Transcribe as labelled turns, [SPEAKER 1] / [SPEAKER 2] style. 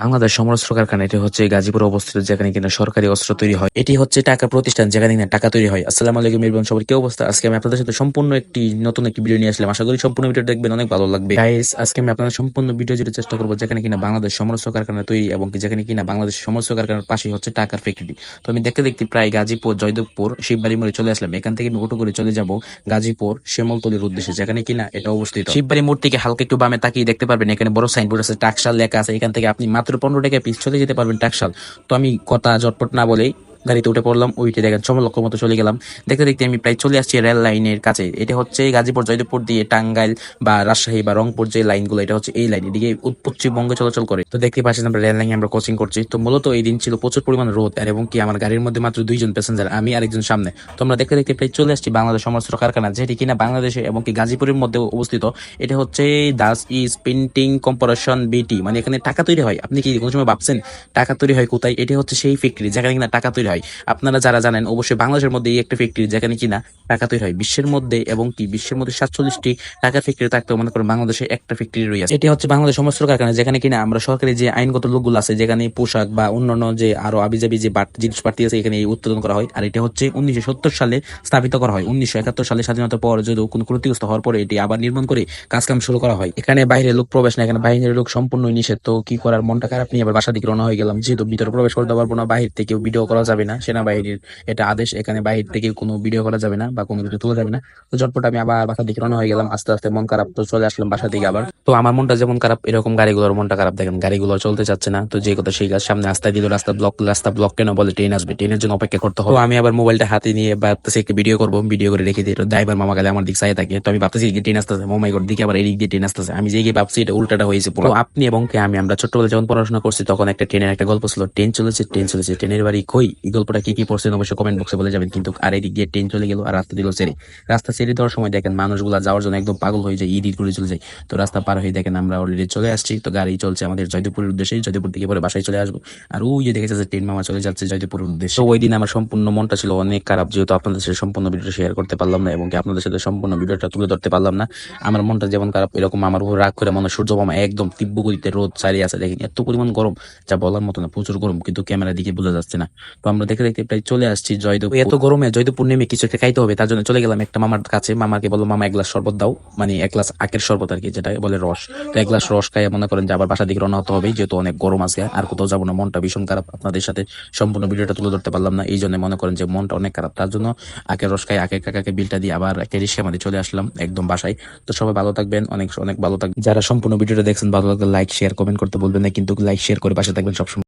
[SPEAKER 1] বাংলাদেশ সমরাস্ত্র কারখানা এটি হচ্ছে গাজীপুরে অবস্থিত, যেখানে কিনা সরকারি অস্ত্র তৈরি হয়। এটি হচ্ছে টাকা প্রতিষ্ঠান, যেখানে কিনা টাকা তৈরি হয়। আসসালামু আলাইকুম ইরবান সবার কি অবস্থা? আজকে আমি আপনাদের সাথে সম্পূর্ণ একটি নতুন একটি ভিডিও নিয়ে আসলাম। আশা করি সম্পূর্ণ ভিডিও দেখবেন, অনেক ভালো লাগবে। গাইস আজকে আমি আপনাদের সম্পূর্ণ ভিডিও জুড়ে চেষ্টা করব, যেখানে কিনা বাংলাদেশ সমরাস্ত্র কারখানা তৈরি এবং যেখানে কিনা বাংলাদেশ সমরাস্ত্র কারখানার পাশে হচ্ছে টাকার ফ্যাক্টরি তো আমি দেখতে দেখতে প্রায় গাজীপুর, জয়দেবপুর, শিববাড়ি মোড়ে চলে আসলাম। এখান থেকে আমি অটো করে চলে যাব গাজীপুর শ্যামলতলির উদ্দেশ্যে, যেখানে কিনা এটা অবস্থিত। শিববাড়ি মোড় থেকে হালকা একটু বামে তাকিয়ে দেখতে পারবেন, এখানে বড় সাইনবোর্ড আছে, টাকশাল লেখা আছে। এখান থেকে আপনি মাত্র পনেরো টাকা পিস চলে যেতে পারবেন টাকশাল তো আমি কথা জটপট না বলেই গাড়িতে উঠে পড়লাম ওইটি দেখেন সমলক্ষ মতো চলে গেলাম। দেখতে দেখতে আমি প্রায় চলে আসছি রেল লাইনের কাছে। এটা হচ্ছে গাজীপুর, জয়দেবপুর দিয়ে টাঙ্গাইল বা রাজশাহী বা রংপুর যে লাইনগুলো, এটা হচ্ছে এই লাইন। এদিকে পশ্চিমবঙ্গে চলাচল করে। তো দেখতে পাচ্ছেন আমরা রেল লাইনে আমরা কোচিং করছি। তো মূলত এই দিন ছিল প্রচুর পরিমাণ রোদ, আর এবং কি আমার গাড়ির মধ্যে মাত্র দুইজন প্যাসেঞ্জার আমি আরেকজন সামনে। তো আমরা দেখতে দেখতে প্রায় চলে আসছি বাংলাদেশ সমস্ত কারখানা, যেটি কিনা বাংলাদেশে এবং কি গাজীপুরের মধ্যে অবস্থিত। এটা হচ্ছে দাস ইজ প্রিন্টিং কম্পারেশন বিটি মানে এখানে টাকা তৈরি হয়। আপনি কি কোনো সময় ভাবছেন, টাকা তৈরি হয় কোথায়? এটা হচ্ছে সেই ফ্যাক্টরি, যেখানে কিনা টাকা তৈরি হয়। আপনারা যারা জানেন, অবশ্যই বাংলাদেশের মধ্যে এই একটা ফ্যাক্টরি যেখানে কিনা টাকা তৈরি হয়, বিশ্বের মধ্যে এবং কি বিশ্বের মধ্যে সাতচল্লিশটি টাকার ফ্যাক্টরি থাকতে মনে করেন বাংলাদেশে একটা ফ্যাক্টরি রয়েছে এটি হচ্ছে বাংলাদেশ সমস্ত কারখানা যেখানে কিনা আমরা সরকারি যে আইনগত লোকগুলো আছে, যেখানে পোশাক বা অন্যান্য যে আরও আবিজাবি যে জিনিসপাতি আছে, এখানে এই উৎপাদন করা হয়। আর এটা হচ্ছে উনিশশো সত্তর সালে স্থাপিত করা হয়। উনিশশো একাত্তর সালে স্বাধীনতার পর যদি কোনো ক্ষতিগ্রস্ত হওয়ার পরে এটি আবার নির্মাণ করে কাজকাম শুরু করা হয়। এখানে বাইরে লোক প্রবেশ না, এখানে বাইরের লোক সম্পূর্ণ নিষেধ। তো কি করার? মনটা খারাপ নিয়ে আবার বাসা দিকে রওনা হয়ে গেলাম। যেহেতু ভিতরে প্রবেশ করতে পারব না বাহির থেকে ভিডিও করা যাবে না, সেনাবাহিনীর এটা আদেশ, এখানে বাহির থেকে কোনো ভিডিও করা যাবে না বা কোনো কিছু তোলা যাবে না। তো ঝটপট আমি আবার বাসা দিকে রওনা হয়ে গেলাম, আস্তে আস্তে মন খারাপ তো চলে আসলাম বাসা দিকে আবার। তো আমার মনটা যেমন খারাপ, এরকম গাড়িগুলোর মনটা খারাপ। দেখেন, গাড়িগুলো চলতে চাচ্ছে না, তো যে কথা সেই কাজ সামনে রাস্তায় দিল, রাস্তা ব্লক রাস্তা ব্লক কেন বলে ট্রেন আসবে। ট্রেনের জন্য অপেক্ষা করতে হবে। আমি আবার মোবাইলটা হাতে নিয়ে ভাবতেছি একটা ভিডিও করব ভিডিও করে রেখে দিই ড্রাইভার মামা গেলে আমার দিক চাই থাকে। তো আমি ভাবতেছি ট্রেন আসতেছে মোমাই করে দিকে আবার এদিক দিয়ে ট্রেন আসতেছে। আমি যে ভাবছি এটা উল্টাটা হয়েছে পুরো। আপনি এবং কে, আমি আমরা ছোটবেলায় যখন পড়াশোনা করছি, তখন একটা ট্রেনের একটা গল্প ছিল ট্রেন চলেছে ট্রেন চলেছে ট্রেনের বাড়ি কই? গল্পটা কি কি পড়ছেন অবশ্যই কমেন্ট বক্সে বলে যাবেন, কিন্তু আর এদিক দিয়ে ট্রেন চলে গেল আর রাস্তা দিল ছেড়ে রাস্তা ছেড়ে দেওয়ার সময় দেখেন মানুষগুলা যাওয়ার জন্য একদম পাগল হয়ে যায় ইডিট করে চলে যায়। তো রাস্তা পার হয়ে দেখেন আমরা অলরেডি চলে আসছি, তো গাড়ি চলছে আমাদের জয়দেবপুরের উদ্দেশ্যে, জয়দেবপুর থেকে পরে বাসায় চলে আসব। আর ওই যে দেখেছে যে ট্রেন মামা চলে যাচ্ছে জয়দেবপুরের উদ্দেশ্যে। ওই দিন আমার সম্পূর্ণ মনটা ছিল অনেক খারাপ, যেহেতু আপনাদের সাথে সম্পূর্ণ ভিডিওটা শেয়ার করতে পারলাম না, এবং আপনাদের সাথে সম্পূর্ণ ভিডিওটা তুলে ধরতে পারলাম না। আমার মনটা যেমন খারাপ, এরকম আমার উপর রাগ করে মনে সূর্য মামা একদম তীব্র গতিতে রোদ চালিয়ে আছে। দেখেন এত পরিমাণ গরম, যা বলার মতো না, প্রচুর গরম, কিন্তু ক্যামেরা দিকে বোঝা যাচ্ছে না। তো আমরা দেখে দেখতে প্রায় চলে আসছি জয়দেবপুর। এত গরমে জয়দেবপুর নেমে কিছু একটা খাইতে হবে, তার জন্য চলে গেলাম একটা মামার কাছে। মামাকে বলল, মামা, এক গ্লাস শরবত দাও। মানে এক গ্লাস আখের শরবত আর কি, যেটা বলে রস। তো এক গ্লাস রস খাইয়ে মনে করেন যে আবার বাসা দিকে রওনা হতে হবে, যেহেতু অনেক গরম আছে আর কোথাও যাব না, মনটা ভীষণ খারাপ। আপনাদের সাথে সম্পূর্ণ ভিডিওটা তুলে ধরতে পারলাম না, এই জন্য মনে করেন যে মনটা অনেক খারাপ। তার জন্য আখের রস খাই, আখের কাকাকে বিলটা দিয়ে আবার একটা রিক্সা মাঝে চলে আসলাম, একদম বাসায়। তো সবাই ভালো থাকবেন, অনেক অনেক ভালো থাকবেন। যারা সম্পূর্ণ ভিডিওটা দেখছেন, ভালো লাগলে লাইক শেয়ার কমেন্ট করতে বলবেন না, কিন্তু লাইক শেয়ার করে পাশে থাকবেন সবসময়।